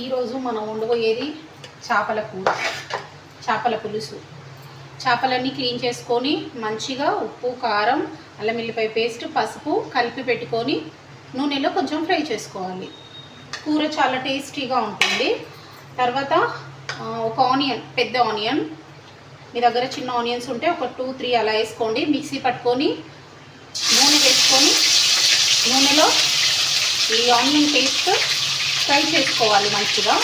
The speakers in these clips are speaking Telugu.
ఈరోజు మనం వండబోయేది చేపల కూర చేపల పులుసు. చేపలన్నీ క్లీన్ చేసుకొని మంచిగా ఉప్పు కారం అల్లం వెల్లిపాయ పేస్ట్ పసుపు కలిపి పెట్టుకొని నూనెలో కొంచెం ఫ్రై చేసుకోవాలి. కూర చాలా టేస్టీగా ఉంటుంది. తర్వాత ఒక ఆనియన్ పెద్ద ఆనియన్. మీ దగ్గర చిన్న ఆనియన్స్ ఉంటే ఒక టూ త్రీ అలా వేసుకోండి. మిక్సీ పట్టుకొని నూనె వేసుకొని నూనెలో ఈ ఆనియన్ పేస్ట్ ఫ్రై చేసుకోవాలి మంచిగా.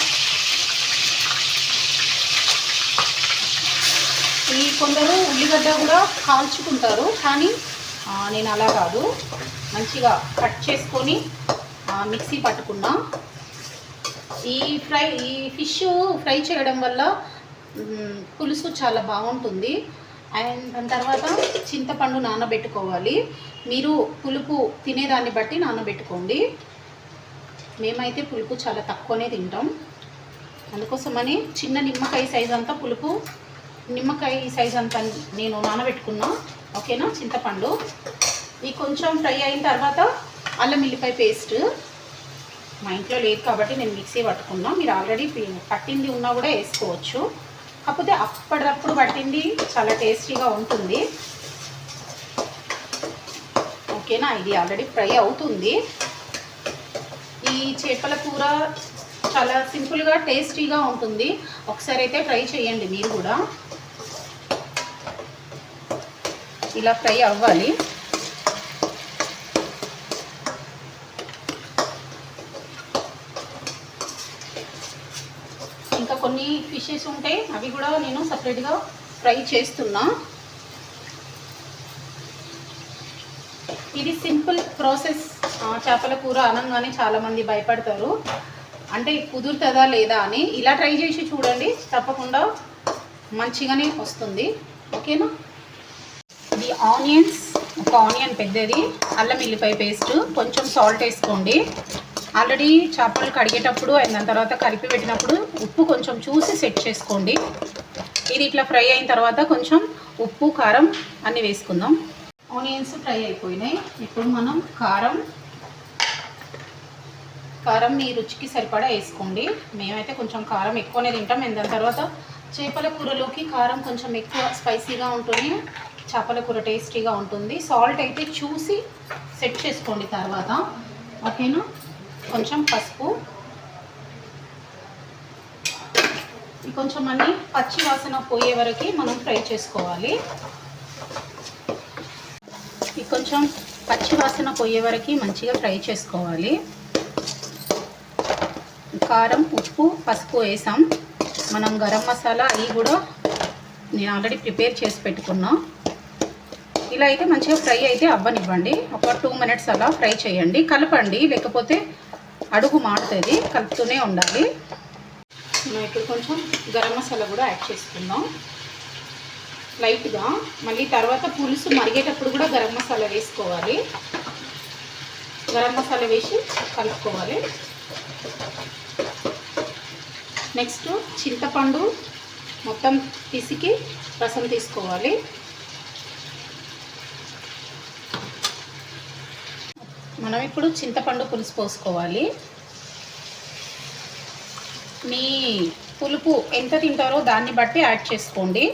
ఈ కొందరు ఉల్లిగడ్డ కూడా కాల్చుకుంటారు కానీ నేను అలా కాదు. మంచిగా కట్ చేసుకొని మిక్సీ పట్టుకున్నా. ఈ ఫ్రై ఈ ఫిష్ ఫ్రై చేయడం వల్ల పులుసు చాలా బాగుంటుంది. అండ్ దాని తర్వాత చింతపండు నానబెట్టుకోవాలి. మీరు పులుపు తినేదాన్ని బట్టి నానబెట్టుకోండి. మేమైతే పులుపు చాలా తక్కువనే తింటాం. అందుకోసమని చిన్న నిమ్మకాయ సైజ్ అంతా పులుపు నిమ్మకాయ సైజ్ అంతా నేను నానబెట్టుకున్నా. ఓకేనా? చింతపండు. ఇది కొంచెం ఫ్రై అయిన తర్వాత అల్లం వెల్లిపాయ పేస్ట్ మా ఇంట్లో లేదు కాబట్టి నేను మిక్సీ పట్టుకున్నా. మీరు ఆల్రెడీ పట్టింది ఉన్నా కూడా వేసుకోవచ్చు. కాకపోతే అప్పటికప్పుడు పట్టింది చాలా టేస్టీగా ఉంటుంది. ఓకేనా? ఇది ఆల్రెడీ ఫ్రై అవుతుంది. ఈ చేపల కూర చాలా సింపుల్గా టేస్టీగా ఉంటుంది. ఒకసారి అయితే ట్రై చేయండి మీరు కూడా. ఇలా ఫ్రై అవ్వాలి. ఇంకా కొన్ని ఫిషెస్ ఉంటాయి అవి కూడా నేను సపరేట్గా ఫ్రై చేస్తున్నా. ఇది సింపుల్ ప్రాసెస్. చేపల కూర అనగానే చాలామంది భయపడతారు. అంటే కుదురుతుందా లేదా అని ఇలా ట్రై చేసి చూడండి. తప్పకుండా మంచిగానే వస్తుంది. ఓకేనా? ఇది ఆనియన్స్ ఒక ఆనియన్ పెద్దది అల్లం వెల్లిపాయ పేస్ట్ కొంచెం సాల్ట్ వేసుకోండి. ఆల్రెడీ చేపలు కడిగేటప్పుడు అండ్ దాని తర్వాత కలిపి పెట్టినప్పుడు ఉప్పు కొంచెం చూసి సెట్ చేసుకోండి. ఇది ఇట్లా ఫ్రై అయిన తర్వాత కొంచెం ఉప్పు కారం అన్నీ వేసుకుందాం. ఆనియన్స్ ఫ్రై అయిపోయినాయి. ఇప్పుడు మనం కారం కారం మీ రుచికి సరిపడా వేసుకోండి. మేమైతే కొంచెం కారం ఎక్కువనే తింటాం. మేము దాని తర్వాత చేపల కూరలోకి కారం కొంచెం ఎక్కువ స్పైసీగా ఉంటుంది. చేపల కూర టేస్టీగా ఉంటుంది. సాల్ట్ అయితే చూసి సెట్ చేసుకోండి తర్వాత. ఓకేనా? కొంచెం పసుపు. కొంచెం అన్ని పచ్చి వాసన పోయే వరకు మనం ఫ్రై చేసుకోవాలి. కొంచెం పచ్చి వాసన పోయే వరకు మంచిగా ఫ్రై చేసుకోవాలి. కారం ఉప్పు పసుపు వేసాం. మనం గరం మసాలా అవి కూడా నేను ఆల్రెడీ ప్రిపేర్ చేసి పెట్టుకున్నా. ఇలా అయితే మంచిగా ఫ్రై అయితే అవ్వనివ్వండి. ఒక టూ మినిట్స్ అలా ఫ్రై చేయండి. కలపండి లేకపోతే అడుగు మాడుతుంది కలుపుతూనే ఉండాలి. మనం ఇక్కడ కొంచెం గరం మసాలా కూడా యాడ్ చేసుకుందాం. లైట్గా. మళ్ళీ తర్వాత పులుసు మరిగేటప్పుడు కూడా గరం మసాలా వేసుకోవాలి. గరం మసాలా వేసి కలుపుకోవాలి. నెక్స్ట్ చింతపండు మొత్తం పిసికి రసం తీసుకోవాలి. మనం ఇప్పుడు చింతపండు పులుసు పోసుకోవాలి. మీ పులుపు ఎంత తింటారో దాన్ని బట్టి యాడ్ చేసుకోండి.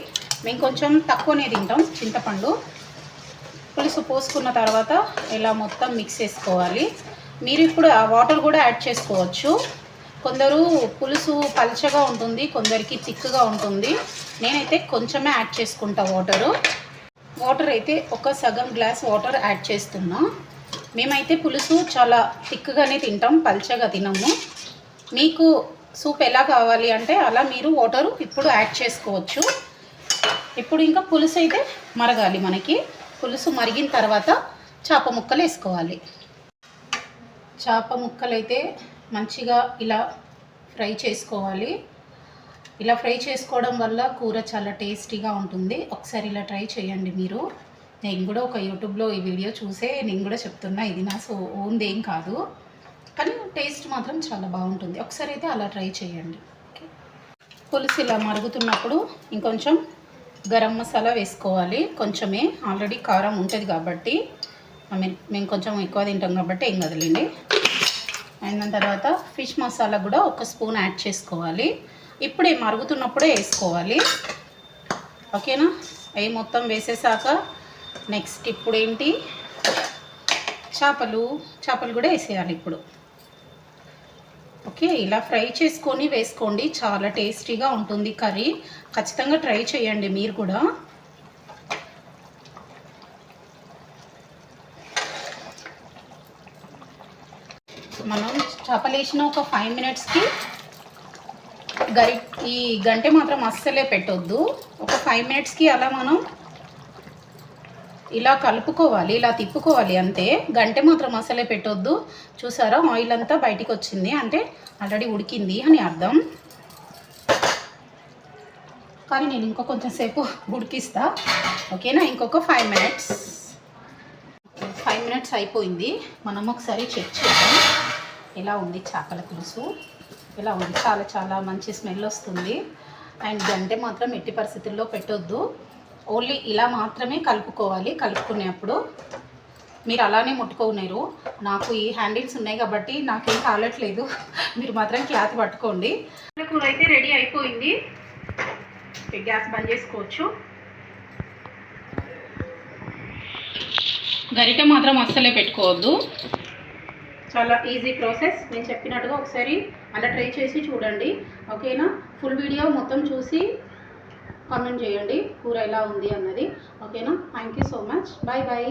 మేము కొంచెం తక్కువనే తింటాం చింతపండు. పులుసు పోసుకున్న తర్వాత ఇలా మొత్తం మిక్స్ చేసుకోవాలి. మీరు ఇప్పుడు ఆ వాటర్ కూడా యాడ్ చేసుకోవచ్చు. కొందరు పులుసు పల్చగా ఉంటుంది కొందరికి తిక్కుగా ఉంటుంది. నేనైతే కొంచెమే యాడ్ చేసుకుంటా వాటరు వాటర్ అయితే ఒక సగం గ్లాస్ వాటర్ యాడ్ చేస్తున్నా. మేమైతే పులుసు చాలా థిక్గానే తింటాం పల్చగా తినము. మీకు సూప్ ఎలా కావాలి అంటే అలా మీరు వాటరు ఇప్పుడు యాడ్ చేసుకోవచ్చు. ఇప్పుడు ఇంకా పులుసు అయితే మరగాలి మనకి. పులుసు మరిగిన తర్వాత చేప ముక్కలు వేసుకోవాలి. చేప ముక్కలు అయితే మంచిగా ఇలా ఫ్రై చేసుకోవాలి. ఇలా ఫ్రై చేసుకోవడం వల్ల కూర చాలా టేస్టీగా ఉంటుంది. ఒకసారి ఇలా ట్రై చేయండి మీరు. నేను కూడా ఒక యూట్యూబ్లో ఈ వీడియో చూసే నేను కూడా చెప్తున్నా ఇది నా సో ఓన్ది ఏం కాదు. కానీ టేస్ట్ మాత్రం చాలా బాగుంటుంది. ఒకసారి అయితే అలా ట్రై చేయండి. పులుసు ఇలా మరుగుతున్నప్పుడు ఇంకొంచెం గరం మసాలా వేసుకోవాలి. కొంచెమే. ఆల్రెడీ కారం ఉంటుంది కాబట్టి ఐ మీన్ మేము కొంచెం ఎక్కువ తింటాం కాబట్టి ఏం కదలండి అండ్ దాని తర్వాత ఫిష్ మసాలా కూడా ఒక స్పూన్ యాడ్ చేసుకోవాలి. ఇప్పుడే మరుగుతున్నప్పుడే వేసుకోవాలి. ఓకేనా? అవి మొత్తం వేసేసాక నెక్స్ట్ ఇప్పుడు ఏంటి చేపలు చేపలు కూడా వేసేయాలి ఇప్పుడు. ఓకే ఇలా ఫ్రై చేసుకొని వేసుకోండి. చాలా టేస్టీగా ఉంటుంది కర్రీ. ఖచ్చితంగా ట్రై చేయండి మీరు కూడా. మనం చపలేసిన ఒక ఫైవ్ మినిట్స్కి గరి ఈ గంటె మాత్రం అస్సలే పెట్టొద్దు. ఒక ఫైవ్ మినిట్స్కి అలా మనం ఇలా కలుపుకోవాలి ఇలా తిప్పుకోవాలి అంతే. గంటె మాత్రం అసలే పెట్టొద్దు. చూసారా ఆయిల్ అంతా బయటికి వచ్చింది. అంటే ఆల్రెడీ ఉడికింది అని అర్థం. కానీ నేను ఇంకో కొంచెం సేపు ఉడికిస్తా. ఓకేనా? ఇంకొక ఫైవ్ మినిట్స్ ఫైవ్ మినిట్స్ అయిపోయింది. మనం ఒకసారి చెక్ చేద్దాం. ఎలా ఉంది చేపల పులుసు. ఎలా ఉంది. చాలా చాలా మంచి స్మెల్ వస్తుంది. అండ్ గంటె మాత్రం ఎట్టి పరిస్థితుల్లో పెట్టొద్దు. ఓన్లీ ఇలా మాత్రమే కలుపుకోవాలి. కలుపుకునేప్పుడు మీరు అలానే ముట్టుకోలేరు నాకు ఈ హ్యాండిల్స్ ఉన్నాయి కాబట్టి నాకేం కాలట్లేదు మీరు మాత్రం క్లాత్ పట్టుకోండి. కూర అయితే రెడీ అయిపోయింది. గ్యాస్ బంద్ చేసుకోవచ్చు. గరిటె మాత్రం అస్సలే పెట్టుకోవద్దు. చాలా ఈజీ ప్రాసెస్ నేను చెప్పినట్టుగా ఒకసారి అలా ట్రై చేసి చూడండి. ఓకేనా? ఫుల్ వీడియో మొత్తం చూసి కామెంట్ చేయండి. కూర ఎలా ఉంది అన్నది. ఓకేనా? Thank you so much bye bye